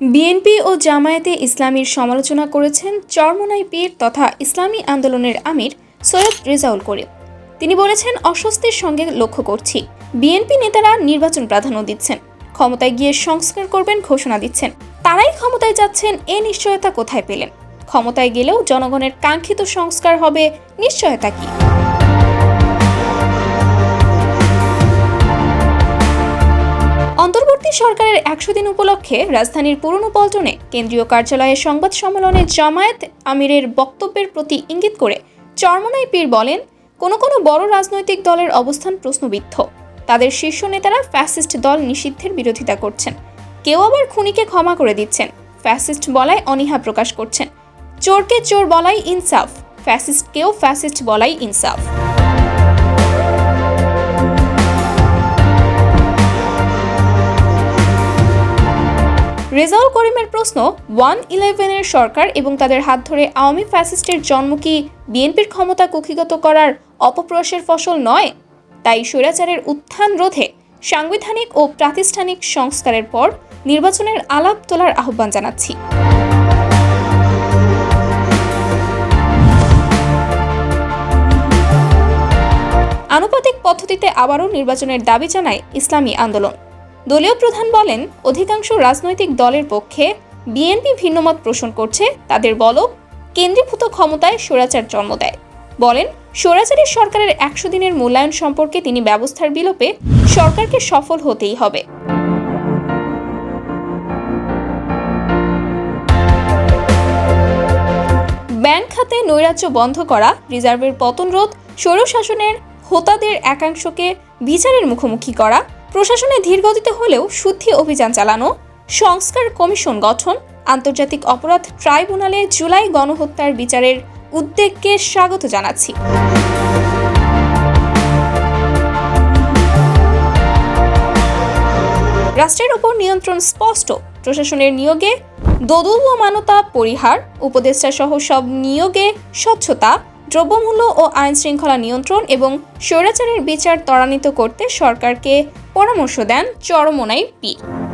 BNP ও জামায়াতে ইসলামীর সমালোচনা করেছেন চরমনাই পীর তথা ইসলামী আন্দোলনের আমির সৈয়দ রেজাউল করিম। তিনি বলেছেন, অস্বস্তির সঙ্গে লক্ষ্য করছি। বিএনপি নেতারা নির্বাচন প্রাধান্য দিচ্ছেন। ক্ষমতায় গিয়ে সংস্কার করবেন ঘোষণা দিচ্ছেন। তারাই ক্ষমতায় যাচ্ছেন এ নিশ্চয়তা কোথায় পেলেন? ক্ষমতায় গেলেও জনগণের কাঙ্ক্ষিত সংস্কার হবে নিশ্চয়তা কি? সরকারের একশো দিন উপলক্ষে রাজধানীর পুরনো পল্টনে কেন্দ্রীয় কার্যালয়ে সংবাদ সম্মেলনে জামায়াত আমিরের বক্তব্যের প্রতি ইঙ্গিত করে চরমনাই পীর বলেন, কোনো কোনো বড় রাজনৈতিক দলের অবস্থান প্রশ্নবিদ্ধ। তাদের শীর্ষ নেতারা ফ্যাসিস্ট দল নিষিদ্ধের বিরোধিতা করছেন। কেউ আবার খুনিকে ক্ষমা করে দিচ্ছেন। ফ্যাসিস্ট বলায় অনীহা প্রকাশ করছেন। চোরকে চোর বলাই ইনসাফ। ফ্যাসিস্টকেও ফ্যাসিস্ট বলাই ইনসাফ। রেজাউল করিমের প্রশ্ন, ওয়ান ইলেভেনের সরকার এবং তাদের হাত ধরে আওয়ামী ফ্যাসিস্টের জন্ম কি বিএনপির ক্ষমতা কুক্ষিগত করার অপপ্রয়াসের ফসল নয়? তাই স্বৈরাচারের উত্থান রোধে সাংবিধানিক ও প্রাতিষ্ঠানিক সংস্কারের পর নির্বাচনের আলাপ তোলার আহ্বান জানাচ্ছি। আনুপাতিক পদ্ধতিতে আবারও নির্বাচনের দাবি জানায় ইসলামী আন্দোলন। দলীয় প্রধান বলেন, অধিকাংশ রাজনৈতিক দলের পক্ষে বিএনপি ভিন্নমত পোষণ করছে, তাদের বলক কেন্দ্রীভূত ক্ষমতায় স্বৈরাচার জন্ম দেয়। বলেন, স্বৈরাচারী সরকারের একশো দিনের মূল্যায়ন সম্পর্কে তিনি ব্যবস্থার বিলোপে সরকারকে সফল হতেই হবে। ব্যাংক খাতে নৈরাজ্য বন্ধ করা, রিজার্ভের পতন রোধ, স্বৈরশাসনের হোতাদের একাংশকে বিচারের মুখোমুখি করা প্রশাসনে ধীরগতিতে হলেও শুদ্ধি অভিযান চালানো, সংস্কার কমিশন গঠন, আন্তর্জাতিক অপরাধ ট্রাইব্যুনালে জুলাই গণহত্যার বিচারের উদ্বেগকে স্বাগত জানাচ্ছি। রাষ্ট্রের উপর নিয়ন্ত্রণ স্পষ্ট, প্রশাসনের নিয়োগে দোদুল্যমানতা, পরিহার উপদেষ্টা সহ সব নিয়োগে স্বচ্ছতা দ্রব্যমূল্য ও আইন শৃঙ্খলা নিয়ন্ত্রণ এবং স্বৈরাচারের বিচার ত্বরান্বিত করতে সরকারকে পরামর্শ দেন চরমোনাই পীর